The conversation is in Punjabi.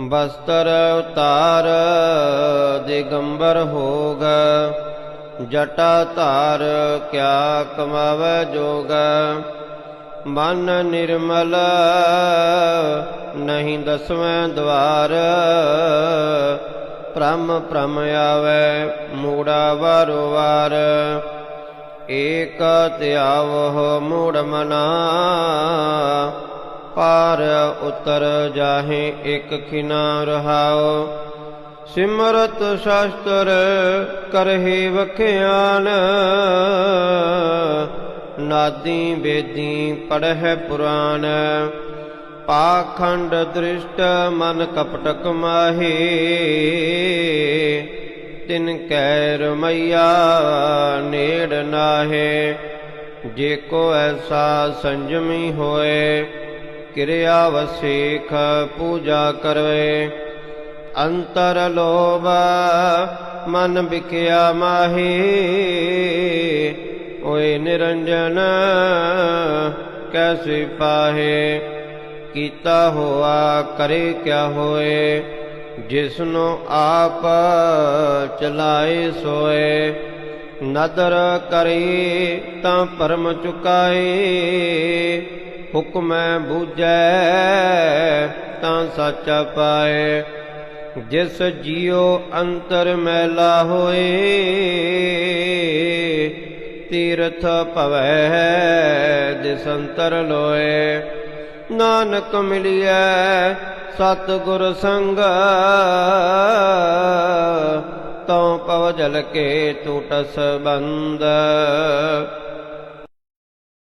ਬਸਤਰ ਉਤਾਰ, ਦਿਗੰਬਰ ਹੋਗ, ਜਟਾ ਧਾਰ ਕਿਆ ਕਮਾਵੇ ਜੋਗ। ਮਨ ਨਿਰਮਲ ਨਹੀਂ ਦਸਵੇਂ ਦਵਾਰ, ਭ੍ਰਮ ਪ੍ਰਮ ਆਵੇ ਮੂੜਾ ਵਾਰੋ ਵਾਰ। ਏਕ ਧਿਆਵਹ ਮੂੜ ਮਨਾ ਪਾਰ ਉਤਰ ਜਾਹੇ ਇਕ ਖਿਨਾ ਰਹਾਓ ਸਿਮਰਤ ਸ਼ਾਸਤਰ ਕਰਹਿ ਵਖਿਆਨ। ਨਾਦੀ ਵੇਦੀ ਪੜਹਿ ਪੁਰਾਨ। ਪਾਖੰਡ ਦ੍ਰਿਸ਼ਟ ਮਨ ਕਪਟ ਮਾਹੀ। ਤਿਨ ਕੈ ਰਮਈਆ ਨੇੜ ਨਾਹੇ। ਜੇ ਕੋ ਐਸਾ ਸੰਜਮੀ ਹੋਏ ਕਿਰਿਆ ਵਸੇਖ ਪੂਜਾ ਕਰਵੇ। ਅੰਤਰ ਲੋਭ ਮਨ ਵਿਕਿਆ ਮਾਹੀ। ਓਏ ਨਿਰੰਜਨ, ਕੈਸੇ ਪਾਹੇ। ਕੀਤਾ ਹੋਆ ਕਰੇ ਕਿਆ ਹੋਏ। ਜਿਸਨੂੰ ਆਪ ਚਲਾਏ ਸੋਏ। ਨਦਰ ਕਰੀ ਤਾਂ ਪਰਮ ਚੁਕਾਏ। ਹੁਕਮੈ ਬੂਝੈ, ਤਾਂ ਸੱਚ ਪਾਏ। ਜਿਸ ਜੀਉ ਅੰਤਰ ਮੈਲਾ ਹੋਏ, ਤੀਰਥ ਭਵੈ ਦਿਸੰਤਰ ਲੋਏ। ਨਾਨਕ ਮਿਲਿਐ ਸਤ ਗੁਰ ਸੰਗ ਤਉ ਪਵ ਜਲ ਕੇ ਟੂਟਸ ਬੰਦ।